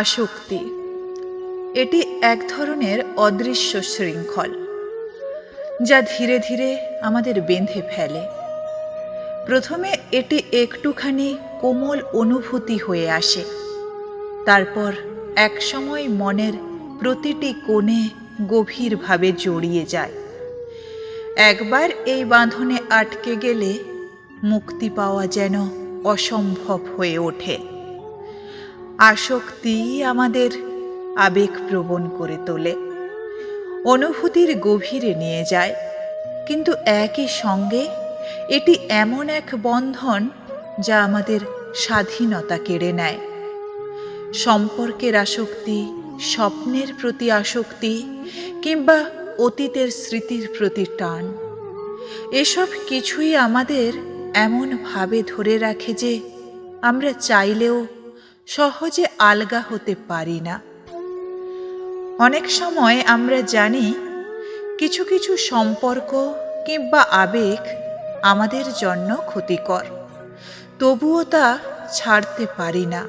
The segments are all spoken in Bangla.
আসক্তি। এটি এক ধরনের অদৃশ্য শৃঙ্খল, যা ধীরে ধীরে আমাদের বেঁধে ফেলে। প্রথমে এটি একটুখানি কোমল অনুভূতি হয়ে আসে, তারপর একসময় মনের প্রতিটি কোণে গভীরভাবে জড়িয়ে যায়। একবার এই বাঁধনে আটকে গেলে মুক্তি পাওয়া যেন অসম্ভব হয়ে ওঠে। আসক্তি আমাদের আবেগপ্রবণ করে তোলে। অনুভূতির গভীরে নিয়ে যায়, কিন্তু একই সঙ্গে এটি এমন এক বন্ধন যা আমাদের স্বাধীনতা কেড়ে নেয়। সম্পর্কের আসক্তি, স্বপ্নের প্রতি আসক্তি কিংবা অতীতের স্মৃতির প্রতি টান। এসব কিছুই আমাদের এমনভাবে ধরে রাখে যে আমরা চাইলেও সহজে আলগা হতে পারি না। অনেক সময় আমরা জানি, কিছু কিছু সম্পর্ক কিংবা আবেগ আমাদের জন্য ক্ষতিকর, তবুও তা ছাড়তে পারি না।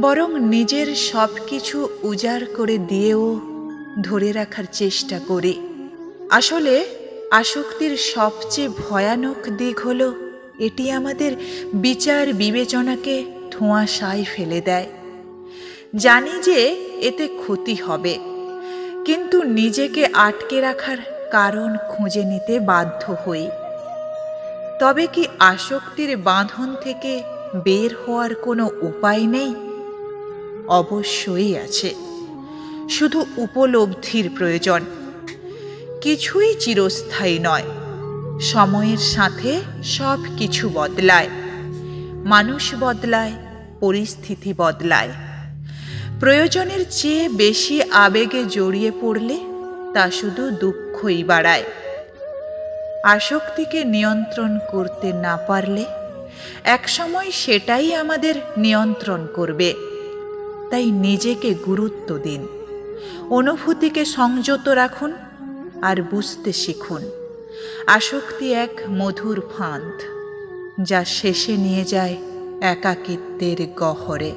বরং নিজের সব কিছু উজাড় করে দিয়েও ধরে রাখার চেষ্টা করি। আসলে আসক্তির সবচেয়ে ভয়ানক দিক হলো, এটি আমাদের বিচার বিবেচনাকে ধোঁয়াশায় ফেলে দেয়। জানি যে এতে ক্ষতি হবে, কিন্তু নিজেকে আটকে রাখার কারণ খুঁজে নিতে বাধ্য হই। তবে কি আসক্তির বাঁধন থেকে বের হওয়ার কোনো উপায় নেই? অবশ্যই আছে। শুধু উপলব্ধির প্রয়োজন। কিছুই চিরস্থায়ী নয়। সময়ের সাথে সব কিছু বদলায়। মানুষ বদলায়। পরিস্থিতি বদলায়। প্রয়োজনের চেয়ে বেশি আবেগে জড়িয়ে পড়লে তা শুধু দুঃখই বাড়ায়। আসক্তিকে নিয়ন্ত্রণ করতে না পারলে একসময় সেটাই আমাদের নিয়ন্ত্রণ করবে। তাই নিজেকে গুরুত্ব দিন, অনুভূতিকে সংযত রাখুন আর বুঝতে শিখুন। আসক্তি এক মধুর ফাঁদ যা শেষে নিয়ে যায় একাকিত্বের গহরে।